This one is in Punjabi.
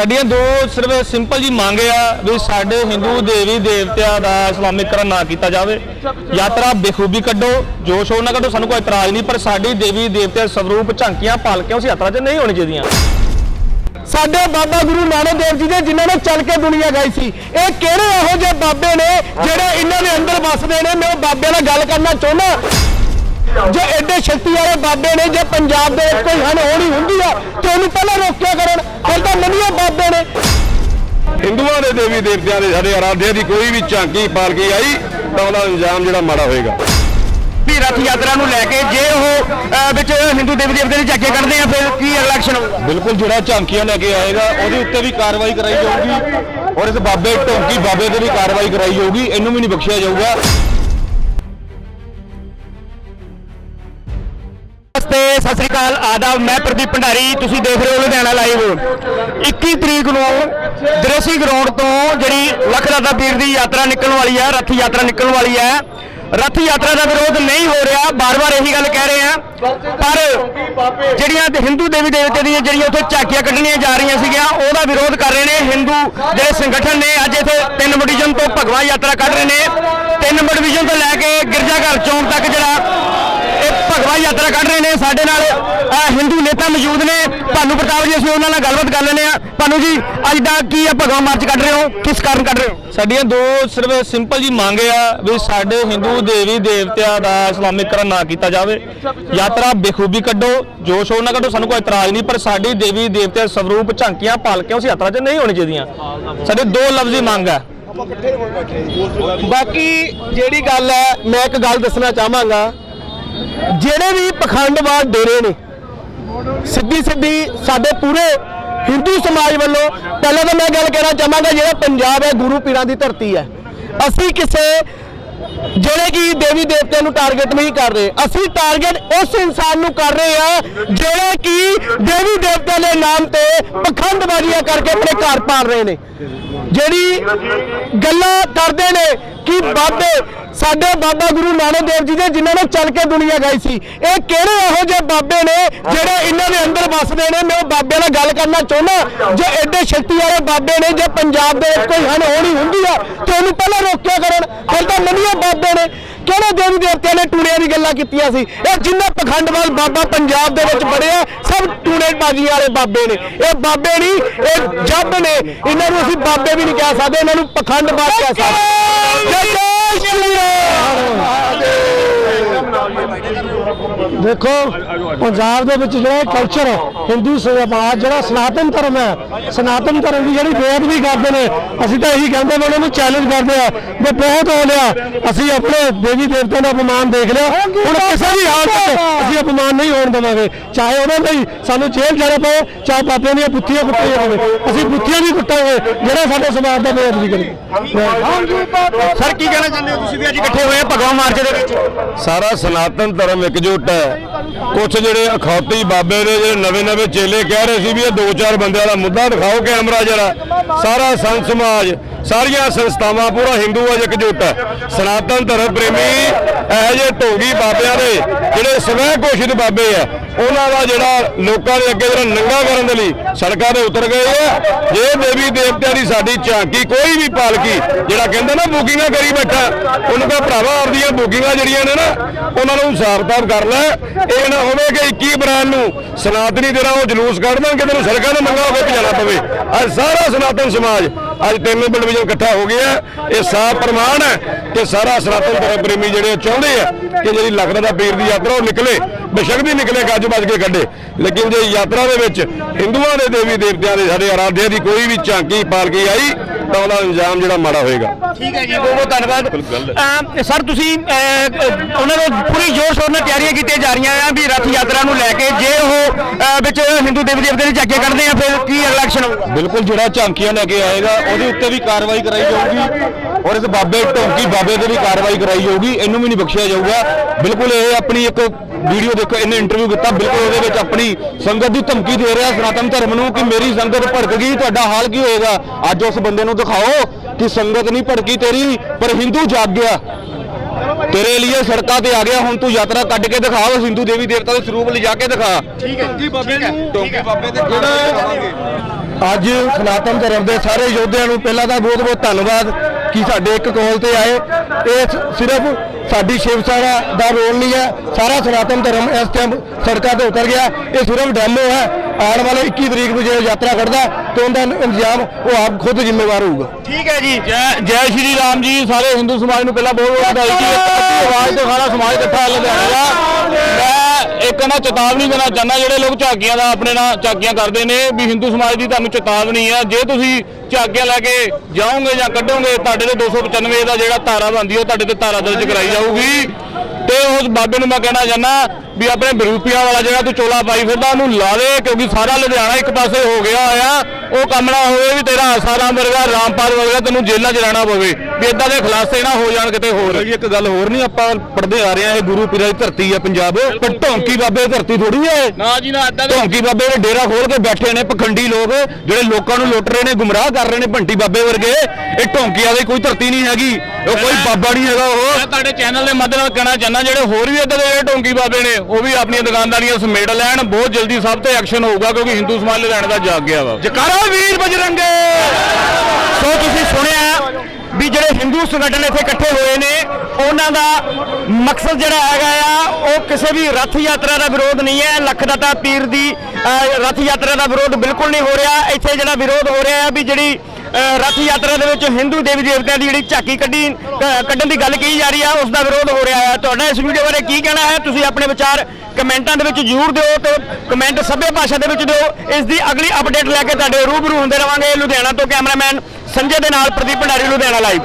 ਸਾਡੀਆਂ ਦੋ ਸਿਰਫ ਸਿੰਪਲ ਜੀ ਮੰਗ ਆ ਵੀ ਸਾਡੇ ਹਿੰਦੂ ਦੇਵੀ ਦੇਵਤਿਆਂ ਦਾ ਇਸਲਾਮੀਕਰਨ ਨਾ ਕੀਤਾ ਜਾਵੇ। ਯਾਤਰਾ ਬੇਖੂਬੀ ਕੱਢੋ, ਜੋਸ਼ ਸ਼ੋਅ ਨਾ ਕੱਢੋ, ਸਾਨੂੰ ਕੋਈ ਇਤਰਾਜ਼ ਨਹੀਂ, ਪਰ ਸਾਡੀ ਦੇਵੀ ਦੇਵਤਿਆਂ ਸਰੂਪ ਸਵਰੂਪ ਝਾਂਕੀਆਂ, ਪਾਲਕੀਆਂ ਉਸ ਯਾਤਰਾ 'ਚ ਨਹੀਂ ਹੋਣੀ ਚਾਹੀਦੀਆਂ। ਸਾਡੇ ਬਾਬਾ ਗੁਰੂ ਨਾਨਕ ਦੇਵ ਜੀ ਦੇ ਜਿਨ੍ਹਾਂ ਨੇ ਚੱਲ ਕੇ ਦੁਨੀਆ ਗਈ ਸੀ, ਇਹ ਕਿਹੜੇ ਇਹੋ ਜਿਹੇ ਬਾਬੇ ਨੇ ਜਿਹੜੇ ਇਹਨਾਂ ਦੇ ਅੰਦਰ ਵੱਸਦੇ ਨੇ? ਮੈਂ ਉਹ ਬਾਬਿਆਂ ਨਾਲ ਗੱਲ ਕਰਨਾ ਚਾਹੁੰਦਾ। ਜੇ ਐਡੇ ਸ਼ਕਤੀ ਵਾਲੇ ਬਾਬੇ ਨੇ ਜੇ ਪੰਜਾਬ ਦੇ ਵਿੱਚ ਕੋਈ ਅਣਹੋਣੀ ਹੁੰਦੀ ਆ ਤੇ ਉਹਨੂੰ ਪਹਿਲਾਂ ਰੋਕਿਆ ਕਰਨ ਫਿਰ ਤਾਂ ਮੰਨੀਏ ਬਾਬੇ ਨੇ। ਹਿੰਦੂਆਂ ਦੇ ਦੇਵੀ ਦੇਵਤਿਆਂ ਦੇ ਸਾਡੇ ਆਰਾਧਿਆਂ ਦੀ ਕੋਈ ਵੀ ਝਾਂਕੀ ਪਾਲਕੀ ਆਈ ਤਾਂ ਉਹਦਾ ਇਲਜ਼ਾਮ ਜਿਹੜਾ ਮਾੜਾ ਹੋਏਗਾ। ਵੀ ਰੱਥ ਯਾਤਰਾ ਨੂੰ ਲੈ ਕੇ ਜੇ ਉਹ ਵਿੱਚ ਹਿੰਦੂ ਦੇਵੀ ਦੇਵਤੇ ਦੀ ਝਾਕੇ ਕੱਢਦੇ ਆ ਫਿਰ ਕੀ ਇਲੈਕਸ਼ਨ ਹੋਊਗਾ? ਬਿਲਕੁਲ ਜਿਹੜਾ ਝਾਂਕੀਆਂ ਲੈ ਕੇ ਆਏਗਾ ਉਹਦੇ ਉੱਤੇ ਵੀ ਕਾਰਵਾਈ ਕਰਾਈ ਜਾਊਗੀ ਔਰ ਇਸ ਬਾਬੇ ਢੋਂਕੀ ਬਾਬੇ ਤੇ ਵੀ ਕਾਰਵਾਈ ਕਰਾਈ ਜਾਊਗੀ ਇਹਨੂੰ ਵੀ ਨਹੀਂ ਬਖਸ਼ਿਆ ਜਾਊਗਾ। ਅਕਾਲ ਆਦਾਬ, ਮੈਂ ਪ੍ਰਦੀਪ ਭੰਡਾਰੀ, ਤੁਸੀਂ ਦੇਖ ਰਹੇ ਹੋ ਲੁਧਿਆਣਾ ਲਾਈਵ 21 ਤਰੀਕ ਨੂੰ ਦ੍ਰੇਸੀ ਗਰਾਊਂਡ ਤੋਂ ਜਿਹੜੀ ਲੱਖ ਦਾਤਾ ਪੀਰ ਦੀ ਯਾਤਰਾ ਨਿਕਲਣ ਵਾਲੀ ਹੈ, ਰੱਥ ਯਾਤਰਾ ਨਿਕਲਣ ਵਾਲੀ ਹੈ। ਰੱਥ ਯਾਤਰਾ ਦਾ ਵਿਰੋਧ ਨਹੀਂ ਹੋ ਰਿਹਾ, ਬਾਰ-ਬਾਰ ਇਹੀ ਗੱਲ ਕਹਿ ਰਹੇ ਆ ਪਰ ਜਿਹੜੀਆਂ ਹਿੰਦੂ ਦੇਵੀ ਦੇਵਤੇ ਦੀਆਂ ਜਿਹੜੀਆਂ ਉੱਥੇ ਝਾਕੀਆਂ ਕੱਢਣੀਆਂ ਜਾ ਰਹੀਆਂ ਸੀਗੀਆਂ, ਉਹਦਾ ਵਿਰੋਧ ਕਰ ਰਹੇ ਨੇ। ਹਿੰਦੂ ਜਿਹੜੇ ਸੰਗਠਨ ਨੇ, ਅੱਜ ਇੱਥੇ ਤਿੰਨ ਡਿਵੀਜ਼ਨ ਤੋਂ ਭਗਵਾ ਯਾਤਰਾ ਕੱਢ ਰਹੇ ਨੇ। ਤਿੰਨ ਡਿਵੀਜ਼ਨ ਤੋਂ ਲੈ ਕੇ ਗਿਰਜਾਘਰ ਚੌਂਕ ਤੱਕ ਜਿਹੜਾ ਭਗਵਾ ਯਾਤਰਾ ਕੱਢ ਰਹੇ ਨੇ ਸਾਡੇ ਨਾਲ। ਹਿੰਦੂ ਨੇਤਾ ਮੌਜੂਦ ਨੇ। ਭਾਨੂ ਪ੍ਰਤਾਪ ਜੀ ਅਸੀਂ ਉਹਨਾਂ ਨਾਲ ਗੱਲਬਾਤ ਕਰ ਲੈਂਦੇ ਆ ਭਾਨੂ ਜੀ ਅੱਜ ਦਾ ਕੀ ਆ ਭਗਵਾ ਮਾਰਚ ਕੱਢ ਰਹੇ ਹੋ? ਕਿਸ ਕਾਰਨ ਕੱਢ ਰਹੇ ਹੋ? ਸਾਡੀਆਂ ਦੋ ਸਿਰਫ ਸਿੰਪਲ ਜੀ ਮੰਗ ਆ ਵੀ ਸਾਡੇ ਹਿੰਦੂ ਦੇਵੀ ਦੇਵਤਿਆਂ ਦਾ ਇਸਲਾਮੀਕਰਨ ਨਾ ਕੀਤਾ ਜਾਵੇ। ਯਾਤਰਾ ਬੇਖੂਬੀ ਕੱਢੋ ਜੋ ਸ਼ੋਅ ਨਾ ਕੱਢੋ ਸਾਨੂੰ ਕੋਈ ਇਤਰਾਜ਼ ਨਹੀਂ ਪਰ ਸਾਡੀ ਦੇਵੀ ਦੇਵਤਿਆਂ ਦੇ ਸਵਰੂਪ ਝਾਂਕੀਆਂ ਪਾਲਕੀਆਂ ਉਸ ਯਾਤਰਾ 'ਚ ਨਹੀਂ ਹੋਣੀ ਚਾਹੀਦੀਆਂ। ਸਾਡੇ ਦੋ ਲਫ਼ਜ਼ੀ ਮੰਗ ਆ। ਬਾਕੀ ਜਿਹੜੀ ਗੱਲ ਹੈ ਮੈਂ ਇੱਕ ਗੱਲ ਦੱਸਣਾ ਚਾਹਾਂਗਾ। ਜਿਹੜੇ ਵੀ ਪਖੰਡਵਾਦ ਡੇਰੇ ਨੇ, ਸਿੱਧੀ ਸਿੱਧੀ ਸਾਡੇ ਪੂਰੇ ਹਿੰਦੂ ਸਮਾਜ ਵੱਲੋਂ, ਪਹਿਲਾਂ ਤਾਂ ਮੈਂ ਗੱਲ ਕਹਿਣਾ ਚਾਹਾਂਗਾ, ਜਿਹੜਾ ਪੰਜਾਬ ਹੈ, ਗੁਰੂ ਪੀਰਾਂ ਦੀ ਧਰਤੀ ਹੈ। ਅਸੀਂ ਕਿਸੇ, ਜਿਹੜੇ ਕਿ ਦੇਵੀ ਦੇਵਤਿਆਂ ਨੂੰ ਟਾਰਗੇਟ ਨਹੀਂ ਕਰ ਰਹੇ, ਅਸੀਂ ਟਾਰਗੇਟ ਉਸ ਇਨਸਾਨ ਨੂੰ ਕਰ ਰਹੇ ਆ ਜਿਹੜੇ ਕਿ ਦੇਵੀ ਦੇਵਤਿਆਂ ਦੇ ਨਾਮ ਤੇ ਪਖੰਡਬਾਜ਼ੀਆਂ ਕਰਕੇ ਆਪਣੇ ਘਰ ਪਾਲ ਰਹੇ ਨੇ। ਜਿਹੜੀ ਗੱਲਾਂ ਕਰਦੇ ਨੇ ਕਿ ਬਾਬੇ ਸਾਡੇ ਬਾਬਾ ਗੁਰੂ ਨਾਨਕ ਦੇਵ ਜੀ ਦੇ ਜਿਨ੍ਹਾਂ ਨੇ ਚੱਲ ਕੇ ਦੁਨੀਆ ਗਈ ਸੀ। ਇਹ ਕਿਹੜੇ ਇਹੋ ਜਿਹੇ ਬਾਬੇ ਨੇ ਜਿਹੜੇ ਇਹਨਾਂ ਦੇ ਅੰਦਰ ਵੱਸਦੇ ਨੇ? ਮੈਂ ਉਹ ਬਾਬਿਆਂ ਨਾਲ ਗੱਲ ਕਰਨਾ ਚਾਹੁੰਦਾ, ਜੇ ਐਡੇ ਸ਼ਕਤੀ ਵਾਲੇ ਬਾਬੇ ਨੇ, ਜੇ ਪੰਜਾਬ ਦੇ ਵਿੱਚ ਕੋਈ ਅਣਹੋਣੀ ਹੁੰਦੀ ਆ, ਤੇ ਉਹਨੂੰ ਪਹਿਲਾਂ ਰੋਕਿਆ ਕਰਨ। ਫਿਰ ਤਾਂ ਮੰਨੀਏ ਬਾਬੇ ਨੇ। ਕਿਹੜੇ ਦੇਵੀ ਦੇਵਤਿਆਂ ਨੇ ਟੂਣਿਆਂ ਦੀ ਗੱਲਾਂ ਕੀਤੀਆਂ ਸੀ, ਇਹ ਜਿੰਨੇ ਪਖੰਡਵਾਲ ਬਾਬਾ ਪੰਜਾਬ ਦੇ ਵਿੱਚ ਬੜੇ ਆ, ਸਭ ਟੂਣੇ ਬਾਜੀ ਵਾਲੇ ਬਾਬੇ ਨੇ। ਇਹ ਬਾਬੇ ਨਹੀਂ, ਇਹ ਜੱਬ ਨੇ। ਇਹਨਾਂ ਨੂੰ ਅਸੀਂ ਬਾਬੇ ਵੀ ਨਹੀਂ ਕਹਿ ਸਕਦੇ, ਇਹਨਾਂ ਨੂੰ ਪਖੰਡਵਾਦ ਕਹਿ ਸਕਦੇ। ਜੈ ਜੈ ਸ਼੍ਰੀ ਰਾਮ। ਦੇਖੋ ਪੰਜਾਬ ਦੇ ਵਿੱਚ ਜਿਹੜਾ ਕਲਚਰ ਹਿੰਦੂ ਸਮਾਜ ਜਿਹੜਾ ਸਨਾਤਨ ਧਰਮ ਹੈ ਸਨਾਤਨ ਧਰਮ ਦੀ ਜਿਹੜੀ ਬੇਅਦਬੀ ਕਰਦੇ ਨੇ ਅਸੀਂ ਤਾਂ ਇਹੀ ਕਹਿੰਦੇ ਨੇ ਉਹਨਾਂ ਨੂੰ ਚੈਲੰਜ ਕਰਦੇ ਆ ਵੀ ਬਹੁਤ ਹੋ ਲਿਆ ਅਸੀਂ ਆਪਣੇ ਦੇਵੀ ਦੇਵਤਿਆਂ ਦਾ ਅਪਮਾਨ ਦੇਖ ਲਿਆ। ਹੁਣ ਕਿਸੇ ਵੀ ਹਾਲਤ ਵਿੱਚ ਅਸੀਂ ਅਪਮਾਨ ਨਹੀਂ ਹੋਣ ਦੇਵਾਂਗੇ। ਚਾਹੇ ਉਹਨਾਂ ਲਈ ਸਾਨੂੰ ਜੇਲ੍ਹ ਜਾਣਾ ਪਵੇ ਚਾਹੇ ਬਾਬਿਆਂ ਦੀਆਂ ਬੁੱਥੀਆਂ ਕੁੱਟੀਆਂ ਜਾਵੇ ਅਸੀਂ ਬੁੱਥੀਆਂ ਵੀ ਕੁੱਟਾਂਗੇ ਜਿਹੜਾ ਸਾਡੇ ਸਮਾਜ ਦਾ ਬੇਅਦਬੀ ਕਰੇ। ਸਰ ਕੀ ਕਹਿਣਾ ਚਾਹੁੰਦੇ ਹੋ ਤੁਸੀਂ ਵੀ ਅੱਜ ਇਕੱਠੇ ਹੋਏ ਭਗਵਾ ਮਾਰਚ ਦੇ ਵਿੱਚ? ਸਾਰਾ ਸਨਾਤਨ ਧਰਮ ਇਕਜੁੱਟ ਹੈ। ਕੁਝ ਜਿਹੜੇ ਅਖੌਤੀ ਬਾਬੇ ਨੇ, ਜਿਹੜੇ ਨਵੇਂ ਨਵੇਂ ਚੇਲੇ ਕਹਿ ਰਹੇ ਸੀ ਵੀ ਇਹ ਦੋ ਚਾਰ ਬੰਦਿਆਂ ਦਾ ਮੁੱਦਾ ਦਿਖਾਓ ਕੈਮਰਾ ਜਿਹੜਾ ਸਾਰਾ ਸੰਤ ਸਮਾਜ ਸਾਰੀਆਂ ਸੰਸਥਾਵਾਂ, ਪੂਰਾ ਹਿੰਦੂ ਅੱਜ ਇਕਜੁੱਟ ਹੈ ਸਨਾਤਨ ਧਰਮ ਪ੍ਰੇਮੀ ਇਹ ਜੇ ਢੋਗੀ ਬਾਬਿਆਂ ਦੇ, ਜਿਹੜੇ ਸਵੈ ਘੋਸ਼ਿਤ ਬਾਬੇ ਆ, ਉਹਨਾਂ ਦਾ ਜਿਹੜਾ ਲੋਕਾਂ ਦੇ ਅੱਗੇ ਜਿਹੜਾ ਨੰਗਾ ਕਰਨ ਦੇ ਲਈ ਸੜਕਾਂ ਤੇ ਉਤਰ ਗਏ ਆ। ਜੇ ਦੇਵੀ ਦੇਵਤਿਆਂ ਦੀ ਸਾਡੀ ਝਾਂਕੀ ਕੋਈ ਵੀ ਪਾਲਕੀ, ਜਿਹੜਾ ਕਹਿੰਦਾ ਨਾ ਬੁਕਿੰਗਾਂ ਕਰੀ ਬੈਠਾ, ਉਹਨੂੰ ਕਹ ਭਰਾਵਾ ਆਪਦੀਆਂ ਬੁਕਿੰਗਾਂ ਜਿਹੜੀਆਂ ਨੇ ਨਾ, ਉਹਨਾਂ ਨੂੰ ਹਿਸਾਬ-ਕਿਤਾਬ ਕਰ ਲੈ। ਇਹ ਨਾ ਹੋਵੇ ਕਿ 21 ਅਪ੍ਰੈਲ ਨੂੰ ਸਨਾਤਨੀ ਜਿਹੜਾ ਉਹ ਜਲੂਸ ਕੱਢ ਦੇਣ ਕਿ ਨੂੰ ਸੜਕਾਂ ਤੇ ਮੰਗਾ ਹੋ ਕੇ ਭਜਾਣਾ ਪਵੇ। ਅੱਜ ਸਾਰਾ ਸਨਾਤਨ ਸਮਾਜ ਅੱਜ ਤਿੰਨ ਡਿਵੀਜ਼ਨ ਇਕੱਠਾ ਹੋ ਗਿਆ। ਇਹ ਸਾਫ਼ ਪ੍ਰਮਾਣ ਹੈ ਕਿ ਸਾਰਾ ਸਨਾਤਨ ਧਰਮ ਪ੍ਰੇਮੀ ਜਿਹੜੇ ਚਾਹੁੰਦੇ ਆ ਕਿ ਜਿਹੜੀ ਲਖਨਊ ਦਾ ਪੀਰ ਦੀ ਯਾਤਰਾ ਉਹ ਨਿਕਲੇ ਬੇਸ਼ੱਕ ਦੀ ਨਿਕਲੇ ਗੱਜ ਵੱਜ ਕੇ ਕੱਢੇ। ਲੇਕਿਨ ਜੇ ਯਾਤਰਾ ਦੇ ਵਿੱਚ ਹਿੰਦੂਆਂ ਦੇ ਦੇਵੀ ਦੇਵਤਿਆਂ ਦੇ ਸਾਡੇ ਆਰਾਧਿਆਂ ਦੀ ਕੋਈ ਵੀ ਝਾਂਕੀ ਪਾਲਕੀ ਆਈ ਤਾਂ ਉਹਦਾ ਇਲਜ਼ਾਮ ਜਿਹੜਾ ਮਾੜਾ ਹੋਏਗਾ। ਠੀਕ ਹੈ ਜੀ ਬਹੁਤ ਬਹੁਤ ਧੰਨਵਾਦ। ਸਰ ਤੁਸੀਂ ਉਹਨਾਂ ਨੂੰ ਪੂਰੀ ਜ਼ੋਰ ਸ਼ੋਰ ਨਾਲ ਤਿਆਰੀਆਂ ਕੀਤੀਆਂ ਜਾ ਰਹੀਆਂ ਆ ਵੀ ਰੱਥ ਯਾਤਰਾ ਨੂੰ ਲੈ ਕੇ ਜੇ ਉਹ ਵਿੱਚ ਹਿੰਦੂ ਦੇਵੀ ਦੇਵਤੇ ਦੀ ਝਾਕੀਆਂ ਕੱਢਦੇ ਆ ਫਿਰ ਕੀ ਇਲੈਕਸ਼ਨ ਹੋਊਗਾ? ਬਿਲਕੁਲ ਜਿਹੜਾ ਝਾਂਕੀਆਂ ਲੈ ਕੇ ਆਏਗਾ ਉਹਦੇ ਉੱਤੇ ਵੀ ਕਾਰਵਾਈ ਕਰਾਈ ਜਾਊਗੀ ਔਰ ਇਸ ਬਾਬੇ ਢੋਂਕੀ ਬਾਬੇ ਤੇ ਵੀ ਕਾਰਵਾਈ ਕਰਾਈ ਜਾਊਗੀ ਇਹਨੂੰ ਵੀ ਨਹੀਂ ਬਖਸ਼ਿਆ ਜਾਊਗਾ। ਬਿਲਕੁਲ ਇਹ ਆਪਣੀ ਇੱਕ ਵੀਡੀਓ ਦੇਖੋ ਇਹਨੇ ਇੰਟਰਵਿਊ ਕੀਤਾ ਬਿਲਕੁਲ ਉਹਦੇ ਵਿੱਚ ਆਪਣੀ ਸੰਗਤ ਦੀ ਧਮਕੀ ਦੇ ਰਿਹਾ ਸਨਾਤਨ ਧਰਮ ਨੂੰ ਕਿ ਮੇਰੀ ਸੰਗਤ ਭੜਕ ਗਈ ਤੁਹਾਡਾ ਹਾਲ ਕੀ ਹੋਏਗਾ? ਅੱਜ ਉਸ ਬੰਦੇ ਨੂੰ ਦਿਖਾਓ ਕਿ ਸੰਗਤ ਨਹੀਂ ਭੜਕੀ ਤੇਰੀ ਪਰ ਹਿੰਦੂ ਜਾਗ ਗਿਆ। ਤੇਰੇ ਲਈ ਸੜਕਾਂ ਤੇ ਆ ਗਿਆ ਹੁਣ ਤੂੰ ਯਾਤਰਾ ਕੱਢ ਕੇ ਦਿਖਾ ਉਸ ਹਿੰਦੂ ਦੇਵੀ ਦੇਵਤਾ ਦੇ ਸਰੂਪ ਲਿਜਾ ਕੇ ਦਿਖਾ। ਠੀਕ ਹੈ ਜੀ ਬਾਬੇ ਨੂੰ ਢੋਂਕੀ ਬਾਬੇ ਤੇ ਅੱਜ ਸਨਾਤਨ ਧਰਮ ਦੇ ਸਾਰੇ ਯੋਧਿਆਂ ਨੂੰ ਪਹਿਲਾਂ ਤਾਂ ਬਹੁਤ ਬਹੁਤ ਧੰਨਵਾਦ ਕਿ ਸਾਡੇ ਇੱਕ ਕਾਲ ਤੇ ਆਏ। ਇਹ ਸਿਰਫ ਸਾਡੀ ਸ਼ਿਵ ਸੈਨਾ ਦਾ ਰੋਲ ਨਹੀਂ ਹੈ ਸਾਰਾ ਸਨਾਤਨ ਧਰਮ ਇਸ ਟਾਈਮ ਸੜਕਾਂ ਤੇ ਉਤਰ ਗਿਆ। ਇਹ ਸਿਰਫ ਡੈਮੋ ਹੈ। ਆਉਣ ਵਾਲੇ 21 ਤਰੀਕ ਨੂੰ ਜੇ ਯਾਤਰਾ ਕੱਢਦਾ ਤੇ ਉਹਦਾ ਇੰਤਜ਼ਾਮ ਉਹ ਆਪ ਖੁਦ ਜ਼ਿੰਮੇਵਾਰ ਹੋਊਗਾ। ਠੀਕ ਹੈ ਜੀ। ਜੈ ਜੈ ਸ਼੍ਰੀ ਰਾਮ ਜੀ ਸਾਰੇ ਹਿੰਦੂ ਸਮਾਜ ਨੂੰ ਪਹਿਲਾਂ ਬਹੁਤ ਬਹੁਤ ਵਧਾਈ ਜੀ ਆਵਾਜ਼ ਤੋਂ ਸਾਰਾ ਸਮਾਜ ਇਕੱਠਾ ਲੁਧਿਆਣਾ ਦਾ। ਮੈਂ ਇੱਕ ਨਾ ਚੇਤਾਵਨੀ ਦੇਣਾ ਚਾਹੁੰਦਾ, ਜਿਹੜੇ ਲੋਕ ਝਾਕੀਆਂ ਦਾ ਆਪਣੇ ਨਾਲ ਝਾਕੀਆਂ ਕਰਦੇ ਨੇ ਵੀ ਹਿੰਦੂ ਸਮਾਜ ਦੀ ਤੁਹਾਨੂੰ ਚੇਤਾਵਨੀ ਆ। ਜੇ ਤੁਸੀਂ ਝਾਕੀਆਂ ਲੈ ਕੇ ਜਾਓਗੇ ਜਾਂ ਕੱਢੋਗੇ, ਤੁਹਾਡੇ ਤੇ 295 ਦਾ ਜਿਹੜਾ ਧਾਰਾ ਬਣਦੀ ਉਹ ਤੁਹਾਡੇ ਤੇ ਧਾਰਾ ਦਰਜ ਕਰਾਈ ਜਾਊਗੀ। ਤੇ ਉਸ ਬਾਬੇ ਨੂੰ ਮੈਂ ਕਹਿਣਾ ਚਾਹੁੰਦਾ ਵੀ ਆਪਣੇ ਬਰੂਪੀਆਂ ਵਾਲਾ ਜਿਹੜਾ ਤੂੰ ਚੋਲਾ ਪਾਈ ਫਿਰਦਾ, ਉਹਨੂੰ ਲਾ ਦੇ, ਕਿਉਂਕਿ ਸਾਰਾ ਲੁਧਿਆਣਾ ਇੱਕ ਪਾਸੇ ਹੋ ਗਿਆ ਆ ਉਹ ਕੰਮ ਨਾ ਹੋਵੇ ਵੀ ਤੇਰਾ ਆਸਾਰਾਮ ਵਰਗਾ ਰਾਮਪਾਲ ਵਰਗਾ ਤੈਨੂੰ ਜੇਲ੍ਹਾਂ 'ਚ ਰਹਿਣਾ ਪਵੇ। ਵੀ ਇਦਾਂ ਦੇ ਖੁਲਾਸੇ ਨਾ ਹੋ ਜਾਣ ਕਿਤੇ ਹੋਰ। ਜੀ ਇੱਕ ਗੱਲ ਹੋਰ ਨਹੀਂ ਆਪਾਂ ਪੜਦੇ ਆ ਰਹੇ ਆ ਇਹ ਗੁਰੂ ਪੀਰਾਂ ਦੀ ਧਰਤੀ ਹੈ ਪੰਜਾਬ। ਪਰ ਢੌਂਕੀ ਬਾਬੇ ਦੀ ਧਰਤੀ ਥੋੜੀ ਹੈ ਇਹ। ਨਾ ਜੀ ਨਾ ਇਦਾਂ ਦੇ ਢੌਂਕੀ ਬਾਬੇ ਦੇ ਡੇਰਾ ਖੋਲ ਕੇ ਬੈਠੇ ਨੇ ਪਖੰਡੀ ਲੋਕ ਜਿਹੜੇ ਲੋਕਾਂ ਨੂੰ ਲੁੱਟ ਰਹੇ ਨੇ ਗੁੰਮਰਾਹ ਕਰ ਰਹੇ ਨੇ ਭੰਟੀ ਬਾਬੇ ਵਰਗੇ। ਇਹ ਢੌਂਕੀਆਂ ਦੀ ਕੋਈ ਧਰਤੀ ਨਹੀਂ ਹੈਗੀ ਉਹ ਕੋਈ ਬਾਬਾ ਨਹੀਂ ਹੈਗਾ ਉਹ। ਮੈਂ ਤੁਹਾਡੇ ਚੈਨਲ ਦੇ ਮਾਧਿਅਮ ਨਾਲ ਕਹਿਣਾ ਚਾਹੁੰਦਾ ਜਿਹੜੇ ਹੋਰ ਵੀ ਇਦਾਂ ਦੇ ਜਿਹੜੇ ਢੋਂਗੀ ਬਾਬੇ ਨੇ ਉਹ ਵੀ ਆਪਣੀਆਂ ਦੁਕਾਨਦਾਰੀਆਂ ਸਮੇਟ ਲੈਣ ਬਹੁਤ ਜਲਦੀ ਸਭ ਤੇ ਐਕਸ਼ਨ ਹੋਊਗਾ ਕਿਉਂਕਿ ਹਿੰਦੂ ਸਮਾਜ ਲੁਧਿਆਣੇ ਦਾ ਜਾਗ ਗਿਆ ਵਾ। ਜਕਾਰਾ ਵੀਰ ਬਜਰੰਗੇ। ਸੋ ਤੁਸੀਂ ਸੁਣਿਆ ਵੀ ਜਿਹੜੇ ਹਿੰਦੂ ਸੰਗਠਨ ਇੱਥੇ ਇਕੱਠੇ ਹੋਏ ਨੇ ਉਹਨਾਂ ਦਾ ਮਕਸਦ ਜਿਹੜਾ ਹੈਗਾ ਆ ਉਹ ਕਿਸੇ ਵੀ ਰੱਥ ਯਾਤਰਾ ਦਾ ਵਿਰੋਧ ਨਹੀਂ ਹੈ। ਲੱਖ ਦਾਤਾ ਪੀਰ ਦੀ ਅਹ, ਰੱਥ ਯਾਤਰਾ ਦਾ ਵਿਰੋਧ ਬਿਲਕੁਲ ਨਹੀਂ ਹੋ ਰਿਹਾ। ਇੱਥੇ ਜਿਹੜਾ ਵਿਰੋਧ ਹੋ ਰਿਹਾ ਹੈ ਵੀ ਜਿਹੜੀ ਅਹ, ਰੱਥ ਯਾਤਰਾ ਦੇ ਵਿੱਚ ਹਿੰਦੂ ਦੇਵੀ ਦੇਵਤਿਆਂ ਦੀ ਜਿਹੜੀ ਝਾਕੀ ਕੱਢੀ ਕੱਢਣ ਦੀ ਗੱਲ ਕਹੀ ਜਾ ਰਹੀ ਆ ਉਸ ਦਾ ਵਿਰੋਧ ਹੋ ਰਿਹਾ ਹੈ ਤੁਹਾਡਾ ਇਸ ਵੀਡੀਓ ਬਾਰੇ ਕੀ ਕਹਿਣਾ ਹੈ? ਤੁਸੀਂ ਆਪਣੇ ਵਿਚਾਰ ਕਮੈਂਟਾਂ ਦੇ ਵਿੱਚ ਜ਼ਰੂਰ ਦਿਓ ਤੇ ਕਮੈਂਟ ਸਭੇ ਭਾਸ਼ਾ ਦੇ ਵਿੱਚ ਦਿਓ। ਇਸ ਦੀ ਅਗਲੀ ਅਪਡੇਟ ਲੈ ਕੇ ਤੁਹਾਡੇ ਰੂਬਰੂ ਹੁੰਦੇ ਰਵਾਂਗੇ ਲੁਧਿਆਣਾ ਤੋਂ ਕੈਮਰਾਮੈਨ ਸੰਜੇ ਦੇ ਨਾਲ ਪ੍ਰਦੀਪ ਭੰਡਾਰੀ, ਲੁਧਿਆਣਾ ਲਾਈਵ